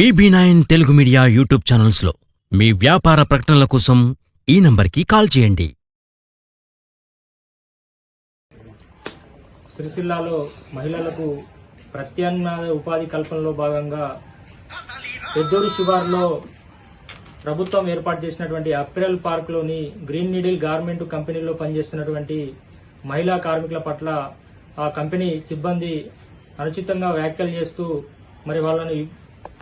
BB nine Telugu media YouTube ఛానల్స్లో మీ వ్యాపార ప్రకటనల కోసం ఈ నంబర్కి కాల్ చేయండి. సిరిసిల్లాలో మహిళలకు ప్రత్యామ్నాయ ఉపాధి కల్పనలో భాగంగా పెద్దూరు శివార్లో ప్రభుత్వం ఏర్పాటు చేసినటువంటి అప్రెల్ పార్క్లోని గ్రీన్ నీడిల్ గార్మెంట్ కంపెనీలో పనిచేస్తున్నటువంటి మహిళా కార్మికుల పట్ల ఆ కంపెనీ సిబ్బంది అనుచితంగా వ్యాఖ్యలు చేస్తూ మరి వాళ్ళని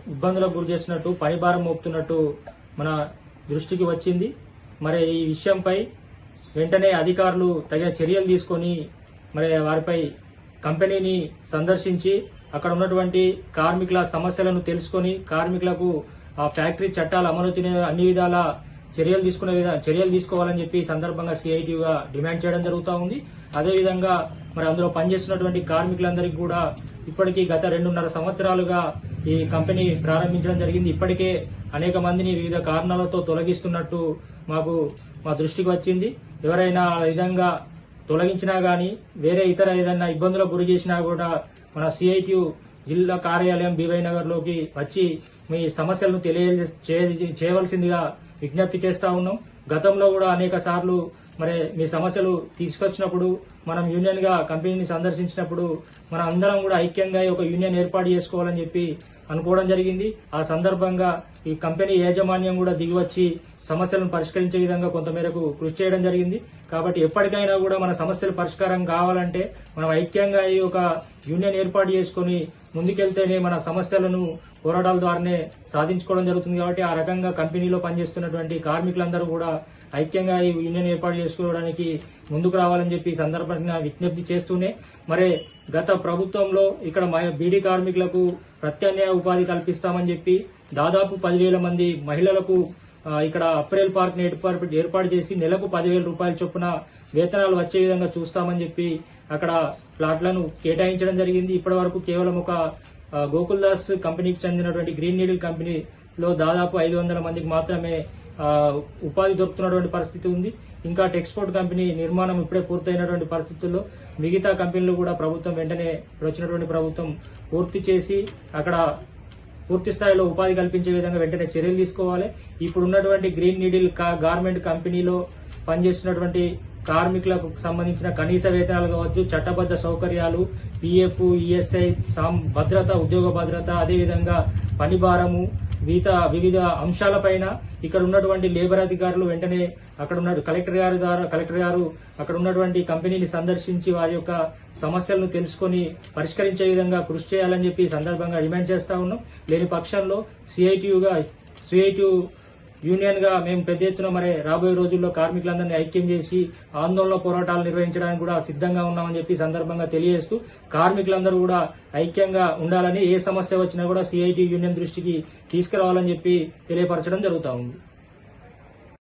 ఇబ్బందులకు గురి చేసినట్టు పనిభారం మోపుతున్నట్టు మన దృష్టికి వచ్చింది. మరి ఈ విషయంపై వెంటనే అధికారులు తగిన చర్యలు తీసుకొని మరి వారిపై కంపెనీని సందర్శించి అక్కడ ఉన్నటువంటి కార్మికుల సమస్యలను తెలుసుకొని కార్మికులకు ఆ ఫ్యాక్టరీ చట్టాలు అమలు తినే అన్ని విధాల చర్యలు తీసుకునే విధా చర్యలు తీసుకోవాలని చెప్పి సందర్భంగా సిఐటిగా డిమాండ్ చేయడం జరుగుతూ ఉంది. అదేవిధంగా మరి అందులో పనిచేస్తున్నటువంటి కార్మికులందరికీ కూడా ఇప్పటికీ గత రెండున్నర సంవత్సరాలుగా ఈ కంపెనీ ప్రారంభించడం జరిగింది. ఇప్పటికే అనేక మందిని వివిధ కారణాలతో తొలగిస్తున్నట్టు మాకు మా దృష్టికి వచ్చింది. ఎవరైనా ఆ విధంగా తొలగించినా గానీ వేరే ఇతర ఏదైనా ఇబ్బందులకు గురి చేసినా కూడా మన సిఐటియు జిల్లా కార్యాలయం బీవై నగర్లోకి వచ్చి మీ సమస్యలను తెలియ చేయవలసిందిగా విజ్ఞప్తి చేస్తా ఉన్నాం. గతంలో కూడా అనేక సార్లు మరి మీ సమస్యలు తీసుకొచ్చినప్పుడు మనం యూనియన్గా కంపెనీని సందర్శించినప్పుడు మన అందరం కూడా ఐక్యంగా ఒక యూనియన్ ఏర్పాటు చేసుకోవాలని చెప్పి అనుకోవడం జరిగింది. ఆ సందర్భంగా ఈ కంపెనీ యాజమాన్యం కూడా దిగివచ్చి సమస్యలను పరిష్కరించే విధంగా కొంతమేరకు కృషి చేయడం జరిగింది. కాబట్టి ఎప్పటికైనా కూడా మన సమస్యలు పరిష్కారం కావాలంటే మనం ఐక్యంగా ఈ ఒక యూనియన్ ఏర్పాటు చేసుకుని ముందుకెళ్తేనే మన సమస్యలను పోరాటాల ద్వారానే సాధించుకోవడం జరుగుతుంది కాబట్టి ఆ రకంగా కంపెనీలో పనిచేస్తున్నటువంటి కార్మికులందరూ కూడా ఐక్యంగా ఈ యూనియన్ ఏర్పాటు చేసుకోవడానికి ముందుకు రావాలని చెప్పి సందర్భంగా విజ్ఞప్తి చేస్తూనే మరే గత ప్రభుత్వంలో ఇక్కడ బీడీ కార్మికులకు ప్రత్యామ్నాయ ఉపాధి కల్పిస్తామని చెప్పి దాదాపు పదివేల మంది మహిళలకు ఇక్కడ అప్రేల్ పార్క్ ఏర్పాటు ఏర్పాటు చేసి నెలకు పదివేల రూపాయల చొప్పున వేతనాలు వచ్చే విధంగా చూస్తామని చెప్పి అక్కడ ప్లాట్లను కేటాయించడం జరిగింది. ఇప్పటి వరకు కేవలం ఒక గోకుల్ దాస్ కంపెనీకి చెందినటువంటి గ్రీన్ నీడిల్ కంపెనీలో దాదాపు ఐదు వందల మందికి మాత్రమే ఉపాధి దొరుకుతున్నటువంటి పరిస్థితి ఉంది. ఇంకా టెక్స్పోర్ట్ కంపెనీ నిర్మాణం ఇప్పుడే పూర్తయినటువంటి పరిస్థితుల్లో మిగతా కంపెనీలు కూడా ప్రభుత్వం వెంటనే వచ్చినటువంటి ప్రభుత్వం పూర్తి చేసి అక్కడ పూర్తి స్థాయిలో ఉపాధి కల్పించే విధంగా వెంటనే చర్యలు తీసుకోవాలి. ఇప్పుడు ఉన్నటువంటి గ్రీన్ నీడిల్ కా- గార్మెంట్ కంపెనీలో పనిచేస్తున్నటువంటి కార్మికులకు సంబంధించిన కనీస వేతనాలు కావచ్చు చట్టబద్ధ సౌకర్యాలు పిఎఫ్ ఈఎస్ఐ సాం- భద్రత ఉద్యోగ భద్రత అదేవిధంగా పని భారము వివిధ వివిధ అంశాలపైన ఇక్కడ ఉన్నటువంటి లేబర్ అధికారులు వెంటనే అక్కడ ఉన్న కలెక్టర్ గారి ద్వారా కలెక్టర్ గారు అక్కడ ఉన్నటువంటి కంపెనీని సందర్శించి వారి యొక్క సమస్యలను తెలుసుకొని పరిష్కరించే విధంగా కృషి చేయాలని చెప్పి సందర్భంగా డిమాండ్ చేస్తా ఉన్నాం. లేని పక్షంలో సిఐటియుగా సిఐటియు యూనియన్గా మేము పెద్ద ఎత్తున మరి రాబోయే రోజుల్లో కార్మికులందరినీ ఐక్యం చేసి ఆందోళన పోరాటాలు నిర్వహించడానికి కూడా సిద్ధంగా ఉన్నామని చెప్పి సందర్భంగా తెలియజేస్తూ కార్మికులందరూ కూడా ఐక్యంగా ఉండాలని ఏ సమస్య వచ్చినా కూడా సిఐటి యూనియన్ దృష్టికి తీసుకురావాలని చెప్పి తెలియపరచడం జరుగుతా ఉంది.